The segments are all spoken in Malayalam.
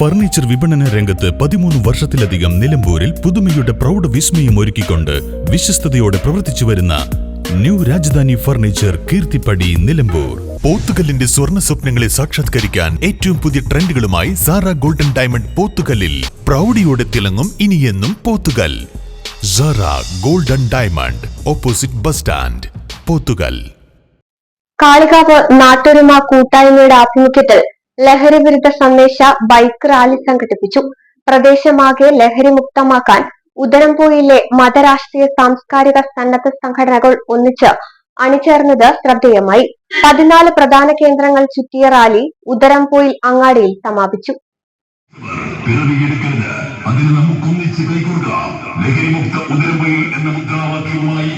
ഫർണിച്ചർ വിപണന രംഗത്ത് പതിമൂന്ന് വർഷത്തിലധികം നിലമ്പൂരിൽ പുതുമയുടെ പ്രൗഢ വിസ്മയം ഒരുക്കിക്കൊണ്ട് വിശ്വസ്തയോടെ പ്രവർത്തിച്ചു വരുന്ന ന്യൂ രാജധാനി ഫർണിച്ചർ കീർത്തിപ്പടി നിലമ്പൂർ. പോത്തുകല്ലിന്റെ സ്വർണ സ്വപ്നങ്ങളെ സാക്ഷാത്കരിക്കാൻ ഏറ്റവും പുതിയ ട്രെൻഡുകളുമായി സാറ ഗോൾഡൻ ഡയമണ്ട് പോത്തുകല്ലിൽ പ്രൗഢിയോടെ തിളങ്ങും ഇനിയെന്നും Pothukal. Golden diamond opposite bus stand Pothukal. Kalikavu Nattoruma കൂട്ടായ്മയുടെ ആഭിമുഖ്യത്തിൽ ലഹരി വിരുദ്ധ സന്ദേശ ബൈക്ക് റാലി സംഘടിപ്പിച്ചു. പ്രദേശമാകെ ലഹരി മുക്തമാക്കാൻ ഉദരംപൂയിലെ മതരാഷ്ട്രീയ സാംസ്കാരിക സന്നദ്ധ സംഘടനകൾ ഒന്നിച്ച് അണിചേർന്നത് ശ്രദ്ധേയമായി. പതിനാല് പ്രധാന കേന്ദ്രങ്ങൾ ചുറ്റിയ റാലി ഉദരംപൂയിൽ അങ്ങാടിയിൽ സമാപിച്ചു. ലഹരിമുക്ത എന്ന മുദ്രാവാക്യവുമായി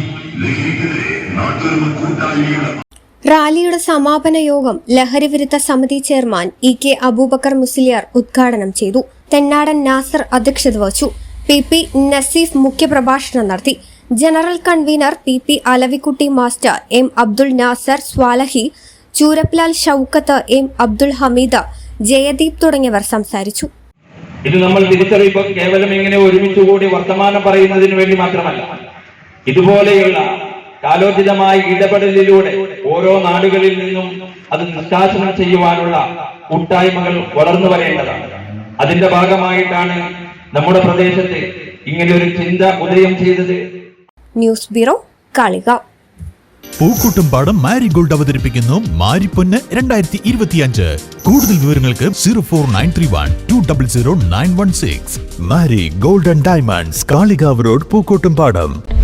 റാലിയുടെ സമാപന യോഗം ലഹരിവിരുദ്ധ സമിതി chairman E K Aboobacker Musliyar ഉദ്ഘാടനം ചെയ്തു. തെന്നാടൻ നാസർ അധ്യക്ഷത വഹിച്ചു. പി പി നസീഫ് മുഖ്യപ്രഭാഷണം നടത്തി. General convener P P Alavikutty master M Abdul Nasar Swalahi Choorapplal Shoukath M Abdul Hameeda Jayadeep തുടങ്ങിയവർ സംസാരിച്ചു. ഇത് നമ്മൾ തിരിച്ചറിയുമ്പോൾ കേവലം ഇങ്ങനെ ഒരുമിച്ച് കൂടി വർത്തമാനം പറയുന്നതിന് വേണ്ടി മാത്രമല്ല ഇതുപോലെയുള്ള കാലോചിതമായ ഇടപെടലിലൂടെ ഓരോ നാടുകളിൽ നിന്നും അത് നിഷ്കാസനം ചെയ്യുവാനുള്ള കൂട്ടായ്മകൾ വളർന്നു വരേണ്ടതാണ്. അതിന്റെ ഭാഗമായിട്ടാണ് നമ്മുടെ പ്രദേശത്ത് ഇങ്ങനെ ഒരു ചിന്ത ഉദയം ചെയ്തത്. News bureau കാളിക. പൂക്കൂട്ടും പാടം മാരിഗോൾഡ് അവതരിപ്പിക്കുന്നു മാരിപ്പൊന്ന് രണ്ടായിരത്തി ഇരുപത്തിയഞ്ച് കൂടുതൽ വിവരങ്ങൾക്ക് zero four nine three one two double zero nine one six. Mari golden diamonds Kalikavu road Pookkottumpadam.